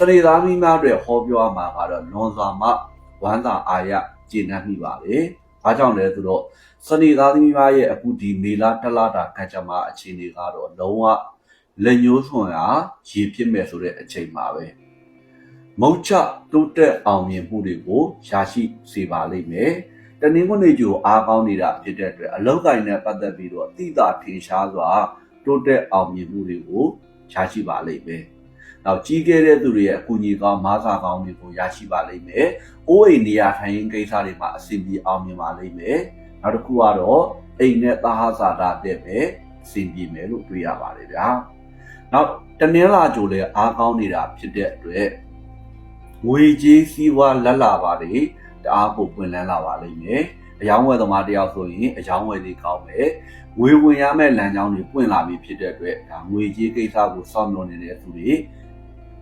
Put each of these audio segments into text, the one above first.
စရိသားမိများတွေဟောပြောမှာကတော့လွန်စွာမှဝမ်းသာအားရကျေနပ်မိပါလေ။ဘာကြောင့်လဲဆိုတော့စရိသားမိများရဲ့အခုဒီမေလာတလာတာကံကြမ္မာအခြေအနေကတော့လုံးဝလက်ညှိုးဆွန်ရာရေဖြစ်မဲ့ဆိုတဲ့အချိန်ပါပဲ။မုတ်ချတိုးတက်အောင်မြင်မှုတွေကိုရရှိစေပါလိမ့်မယ်။တနင်္ဂနွေကျိုအားကောင်းနေတာဖြစ်တဲ့အတွက်အလောက်ကိုင်းနဲ့ပတ်သက်ပြီးတော့အတိအသာထင်ရှားစွာတိုးတက်အောင်မြင်မှုတွေကိုရရှိပါလိမ့်မယ်။ နောက်ကြီးခဲ့တဲ့သူတွေရဲ့အကူအညီကောင်းမားစာကောင်းတွေကိုရရှိပါလိမ့်မယ်။အိုးအိမ်နေရာထိုင်ရင်ကိစ္စတွေမှာအဆင်ပြေအောင်မြင်ပါလိမ့်မယ်။နောက်တစ်ခုကတော့အိမ်နဲ့သာဟဇာတာတဲ့ပဲအဆင်ပြေမယ်လို့တွေးရပါတယ်ဗျာ။နောက်တနင်္လာကြိုလည်းအားကောင်းနေတာဖြစ်တဲ့အတွက်ငွေကြေးစီးပွားလက်လာပါတွေတအားကိုပွင့်လန်းလာပါလိမ့်မယ်။အယောင်းဝယ်သမားတယောက်ဆိုရင်အယောင်းဝယ်လေးကောင်းမယ်။ငွေဝင်ရမယ့်လမ်းကြောင်းတွေပွင့်လာပြီဖြစ်တဲ့အတွက်ဒါငွေကြေးကိစ္စကိုစောင့်မျှော်နေတဲ့သူတွေ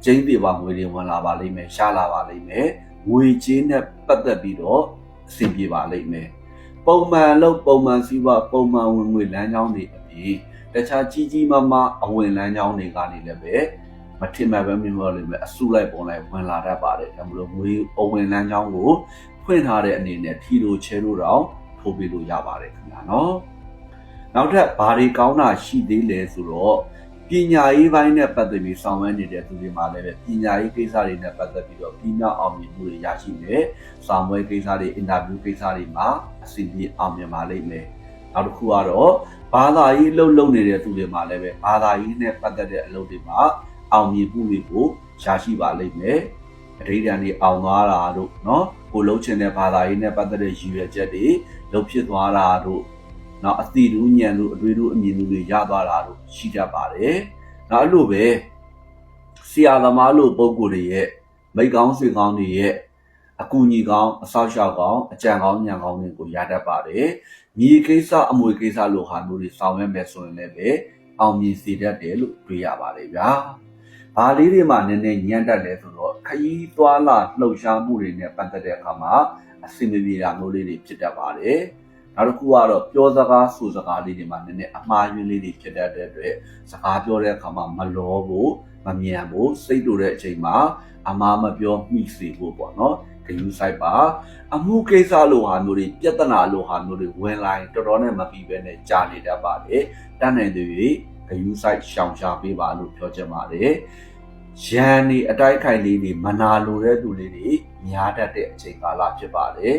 ကျင်းသေးပါငွေတွေဝင်လာပါလိမ့်မယ်ရှားလာပါလိမ့်မယ်။ငွေကြေးနဲ့ပတ်သက်ပြီးတော့အဆင်ပြေပါလိမ့်မယ်။ပုံမှန်လို့ပုံမှန်စီးပွားပုံမှန်ဝင်ငွေလမ်းကြောင်းတွေအပြင်တခြားကြီးကြီးမားမားအဝင်လမ်းကြောင်းတွေကနေလည်းပဲမထင်မှတ်ပဲမြင်လို့လည်းပဲအစုလိုက်ပုံလိုက်ဝင်လာတတ်ပါတယ်ဒါမလို့ငွေအဝင်လမ်းကြောင်းကိုဖွင့်ထားတဲ့အနေနဲ့ထီလိုချဲလို့တော့ထိုးပေးလို့ရပါတယ်ခင်ဗျာနော်နောက်ထပ်ဘာတွေကောင်းတာရှိသေးလဲဆိုတော့ ပညာရေးပိုင်းနဲ့ပတ်သက်ပြီးဆောင်ရွက်နေတဲ့သူတွေမှာလည်းပညာရေးကိစ္စတွေနဲ့ပတ်သက်ပြီးတော့ပြီးမြောက်အောင်မြင်မှုတွေရရှိမယ်။ဆောင်ပွဲကိစ္စတွေအင်တာဗျူးကိစ္စတွေမှာအစီအပြေအောင်မြင်ပါလိမ့်မယ်။နောက်တစ်ခုကတော့ဘာသာရေးလှုပ်လှုပ်နေတဲ့သူတွေမှာလည်းဘာသာရေးနဲ့ပတ်သက်တဲ့အလုပ်တွေမှာအောင်မြင်မှုတွေကိုရရှိပါလိမ့်မယ်။အရေးတန်တွေအောင်သွားတာတို့နော်ကိုလှုပ်ချင်တဲ့ဘာသာရေးနဲ့ပတ်သက်တဲ့ရည်ရွယ်ချက်တွေလှုပ်ဖြစ်သွားတာတို့ နောက်အသည့်တို့ညံတို့အတွေ့တို့အမြင်တို့တွေရသွားတာတို့ရှိတတ်ပါတယ်။နောက်အဲ့လိုပဲဆရာသမားလို့ပုံကိုယ်တွေရဲ့မိတ်ကောင်းဆွေကောင်းတွေရဲ့အကူအညီကောင်းအဆောက်အအုံကောင်းအကြံကောင်းညံကောင်းတွေကိုရတတ်ပါတယ်။မြေကိစ္စအမွေကိစ္စလို့ဟာမျိုးတွေဆောင်ရွက်မယ်ဆိုရင်လည်းပဲအောင်မြင်စေတတ်တယ်လို့တွေးရပါတယ်ဗျာ။ဘာလေးတွေမှနည်းနည်းညံ့တတ်တယ်ဆိုတော့ခရီးသွားလာလှုပ်ရှားမှုတွေနဲ့ပတ်သက်တဲ့အခါမှာအဆင်ပြေတာမျိုးလေးတွေဖြစ်တတ်ပါတယ်။ နောက်တစ်ခုကတော့ပြောစကားဆိုစကားလေးတွေမှာနည်းနည်းအမှားယွင်းလေးတွေဖြစ်တတ်တဲ့အတွက်စကားပြောတဲ့အခါမှာမလောဖို့မမြန်ဖို့စိတ်တူတဲ့အချိန်မှာအမှားမပြောမိစေဖို့ပေါ့နော်ဂယူဆိုင်ပါအမှုကိစ္စလိုဟာမျိုးတွေပြဿနာလိုဟာမျိုးတွေဝင်လာရင်တော်တော်နဲ့မပြီးပဲနဲ့ကြာနေတတ်ပါတယ်တတ်နိုင်တဲ့၍ဂယူဆိုင်ရှောင်ရှားပေးပါလို့ပြောချင်ပါတယ် ရန်ဒီအတိုက်ခိုင်လေးတွေမနာလိုတဲ့သူလေးတွေများတတ်တဲ့အချိန်ကာလဖြစ်ပါတယ်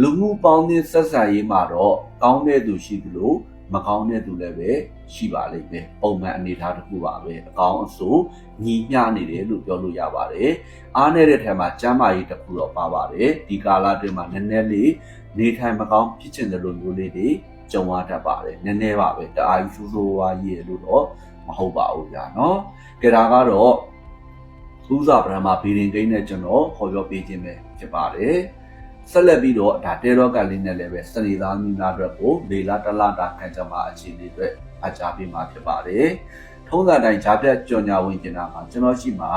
လူမှုပေါင်းသင်းဆက်ဆံရေးမှာတော့ကောင်းတဲ့သူရှိသလိုမကောင်းတဲ့သူလည်းပဲရှိပါလိမ့်မယ်ပုံမှန်အနေအထားတစ်ခုပါပဲအကောင်းအဆိုးညီမျှနေတယ်လို့ပြောလို့ရပါတယ်အားနေတဲ့ထဲမှာကျမ်းမာရေးတစ်ခုတော့ပါပါတယ်ဒီကာလအတွင်းမှာနည်းနည်းလေးနေထိုင်မကောင်းဖြစ်ချင်တဲ့လိုမျိုးလေးတွေကြုံရတတ်ပါတယ်နည်းနည်းပါပဲတအားကြီးဆိုးဆိုးဝါးကြီးရလို့တော့မဟုတ်ပါဘူးကြာနော်ကြဒါကတော့ ဥစားဗြဟ္မာဘီရင်ကိန်းနဲ့ကျွန်တော်ဟောပြောပေးခြင်းပဲဖြစ်ပါတယ်ဆက်လက်ပြီးတော့ဒါတဲရောကလေးနဲ့လည်းပဲစနေသားမိသားအတွက်ကိုလေလာတလာတာခံကြမှာအခြေအနေအတွက်အကြပေးမှာဖြစ်ပါတယ်။ထုံးစံတိုင်းဂျာပြတ်ကြော်ညာဝင်ကျင်တာမှာကျွန်တော်ရှိမှာ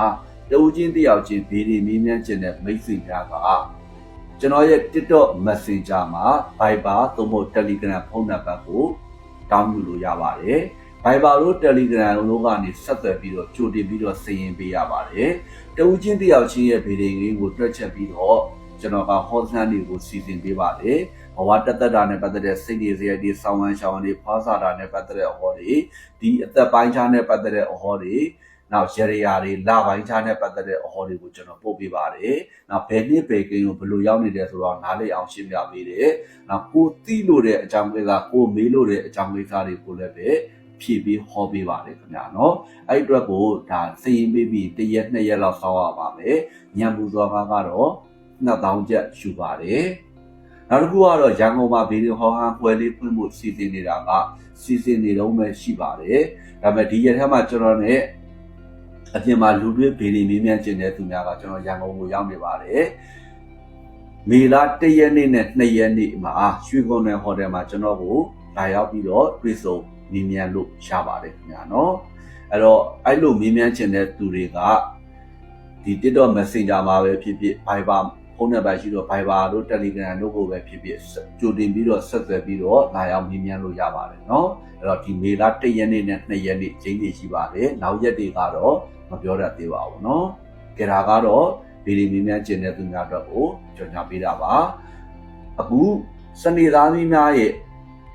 တဦးချင်းတယောက်ချင်းဗီဒီမီးမြန်းကျင်တဲ့မိတ်ဆွေများကကျွန်တော်ရဲ့ TikTok Messenger မှာ Viber သို့မဟုတ် Telegram ဖုန်းနံပါတ်ကိုတောင်းယူလို့ရပါတယ်။ Viber တို့ Telegram တို့ကနေဆက်သွယ်ပြီးတော့ကြိုတင်ပြီးတော့စာရင်းပေးရပါတယ်။တဦးချင်းတယောက်ချင်းရဲ့ဗီဒီလေးကိုတွက်ချက်ပြီးတော့ကျွန်တော်ကဟောစမ်းတွေကိုစီစဉ်ပေးပါတယ်။ဘဝတက်တက်တာနဲ့ပတ်သက်တဲ့စိတ်တွေစရိုက်တွေဆောင်းဝမ်းရှောင်းတွေဖွားစာတာနဲ့ပတ်သက်တဲ့အဟောတွေဒီအသက်ပိုင်းခြားနဲ့ပတ်သက်တဲ့အဟောတွေနောက်ရရရာတွေလပိုင်းခြားနဲ့ပတ်သက်တဲ့အဟောတွေကိုကျွန်တော်ပို့ပေးပါတယ်။နောက်ဘယ်နှစ်ဘယ်ကိန်းကိုဘယ်လိုရောက်နေတယ်ဆိုတော့နားလည်အောင်ရှင်းပြပေးတယ်။နောက်ကိုသိလို့တဲ့အကြောင်းကိစ္စကိုမေးလို့တဲ့အကြောင်းကိစ္စတွေကိုလည်းပဲ ဖြည့်ပြီးဟောပေးပါတယ်ခင်ဗျာနော်အဲ့အတွက်ကိုဒါစရင်ပေးပြီးတစ်ရက်နှစ်ရက်လောက်ဆောင်းရပါမယ်ညံပူစောကားကတော့2000ကျပ်ယူပါတယ်နောက်တစ်ခုကတော့ရန်ကုန်မှာဗီဒီယိုဟောဟန်ပွဲလေးဖွင့်ဖို့စီစဉ်နေတာကစီစဉ်နေတော့မှရှိပါတယ်ဒါပေမဲ့ဒီရက်ထဲမှာကျွန်တော်နဲ့အပြင်မှာလူတွေဗီဒီမင်းမြန်ကျင်တဲ့သူများကကျွန်တော်ရန်ကုန်ကိုရောက်နေပါတယ်မေလ1ရက်နေ့နဲ့2ရက်နေ့မှာရွှေကုန်းနယ်ဟိုတယ်မှာကျွန်တော်ကိုလာရောက်ပြီးတော့တွေ့ဆုံ မင်းမြန်လို့ရပါတယ်ခင်ဗျာနော်အဲ့တော့အဲ့လိုမင်းမြန်ချင်တဲ့သူတွေကဒီ TikTok Messenger မှာပဲဖြစ်ဖြစ် Viber ဖုန်းနံပါတ်ရှိတော့ Viber တို့ Telegram တို့ကိုပဲဖြစ်ဖြစ်ကြိုတင်ပြီးတော့ဆက်သွယ်ပြီးတော့လာရောက်မင်းမြန်လို့ရပါတယ်နော်အဲ့တော့ဒီမေလ1ရက်နေ့နဲ့2ရက်နေ့ချိန်တွေရှိပါတယ်နောက်ရက်တွေကတော့မပြောတတ်သေးပါဘူးနော်ကြတာကတော့ဗီဒီမင်းမြန်ကျင်တဲ့သူများအတွက်ကိုကြော်ညာပေးတာပါအခုစနေသားမီးများရဲ့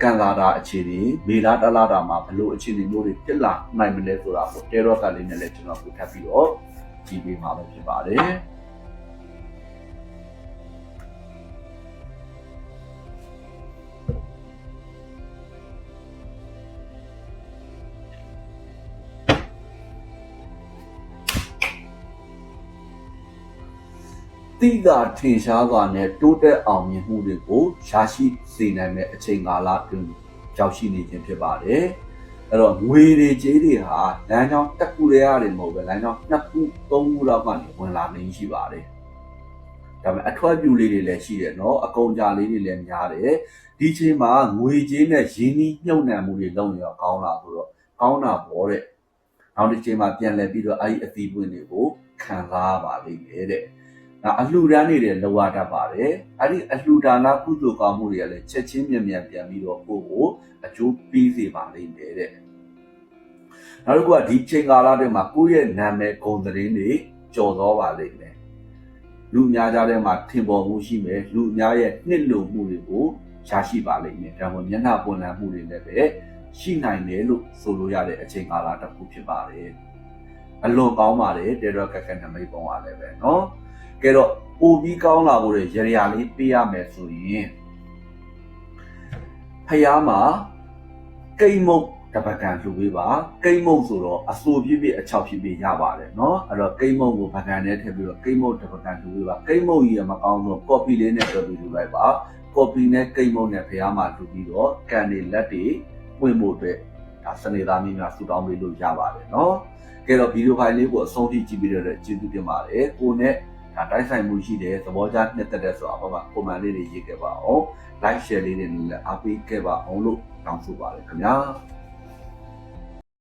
ကန်လာတာအခြေအနေမေလာတလာတာမှာဘလို့အခြေအနေမျိုးတွေဖြစ်လာနိုင်မလဲဆိုတာကိုတဲရော့ကလေးနဲ့လည်းကျွန်တော်ကိုထပ်ပြီးတော့ကြည့်ပေးမှာပဲဖြစ်ပါတယ် တိကထင်ရှားစွာနဲ့တိုးတက်အောင်မြင်မှုတွေကိုရရှိစေနိုင်တဲ့အချိန်ကာလတွင်ရောက်ရှိနေခြင်းဖြစ်ပါတယ်။အဲ့တော့ငွေတွေကြေးတွေဟာလမ်းကြောင်းတစ်ခုတည်းရတယ်မဟုတ်ပဲလမ်းကြောင်းနှစ်ခုသုံးခုလောက်ကနေဝင်လာနေရှိပါတယ်။ဒါပေမဲ့အထွတ်ပြူလေးတွေလည်းရှိတယ်နော်အကုန်ကြလေးတွေလည်းများတယ်။ဒီချိန်မှာငွေကြေးနဲ့ရင်းနှီးမြှုပ်နှံမှုတွေလုပ်နေတော့ကောင်းလာဆိုတော့ကောင်းတာပေါ့တဲ့။နောက်တစ်ချိန်မှာပြန်လည်ပြီးတော့အဲ့ဒီအသီးပွင့်တွေကိုခံစားပါလိမ့်မယ်တဲ့။ ဒါအလှူဒန်းနေတယ်လောရတတ်ပါတယ်အဲ့ဒီအလှူဒါနကုသိုလ်ကောင်းမှုတွေကလည်းချက်ချင်းမြန်မြန်ပြန်ပြီးတော့ကိုယ့်ကိုအကျိုးပေးစေပါလိမ့်မယ်တဲ့နောက်တစ်ခုကဒီချိန်ကာလတွေမှာကိုယ့်ရဲ့နာမည်ဂုဏ်သတင်းတွေကြော်သောပါလိမ့်မယ်လူအများကြားထဲမှာထင်ပေါ်မှုရှိမယ်လူအများရဲ့နှစ်လိုမှုတွေကိုရရှိပါလိမ့်မယ်ဒါမှမဟုတ်မျက်နှာပွင့်လန်းမှုတွေလည်းပဲရှိနိုင်တယ်လို့ဆိုလို့ရတဲ့အချိန်ကာလတစ်ခုဖြစ်ပါတယ် အလွန်ကောင်းပါတယ်တေရောကက်ကနမိတ်ပုံပါလည်းပဲเนาะ ကဲတော့ပိုပြီးကောင်းလာဖို့ရရရလေးပေးရမယ်ဆိုရင်ဖះမှာကိတ်မုတ်တပကံလှူပေးပါကိတ်မုတ်ဆိုတော့အစိုးပြည့်ပြည့်အချောက်ပြည့်ပြည့်ရပါတယ်เนาะအဲ့တော့ကိတ်မုတ်ကိုပကံနဲ့ထည့်ပြီးတော့ကိတ်မုတ်တပကံလှူပေးပါကိတ်မုတ်ကြီးကမကောင်းတော့ကော်ပီလေးနဲ့တွဲပြီးလှူလိုက်ပါကော်ပီနဲ့ကိတ်မုတ်နဲ့ဖះမှာလှူပြီးတော့ကန်တွေလက်တွေပွင့်ဖို့အတွက် ဒါစနေသားမျိုးများဆူတောင်းပေးလို့ရပါတယ်နော်ကဲတော့ဗီဒီယိုဖိုင်လေးကိုအဆုံးထိကြည့်ပြီးတော့ကျေးဇူးတင်ပါတယ်ကိုနဲ့ဒါတိုက်ဆိုင်မှုရှိတယ်သဘောကျနှစ်သက်တဲ့ဆိုတော့ဘာကွန်မန့်လေးတွေရေးခဲ့ပါအောင် like share လေးတွေလည်းအားပေးခဲ့ပါအောင်လို့တောင်းဆိုပါတယ်ခင်ဗျာ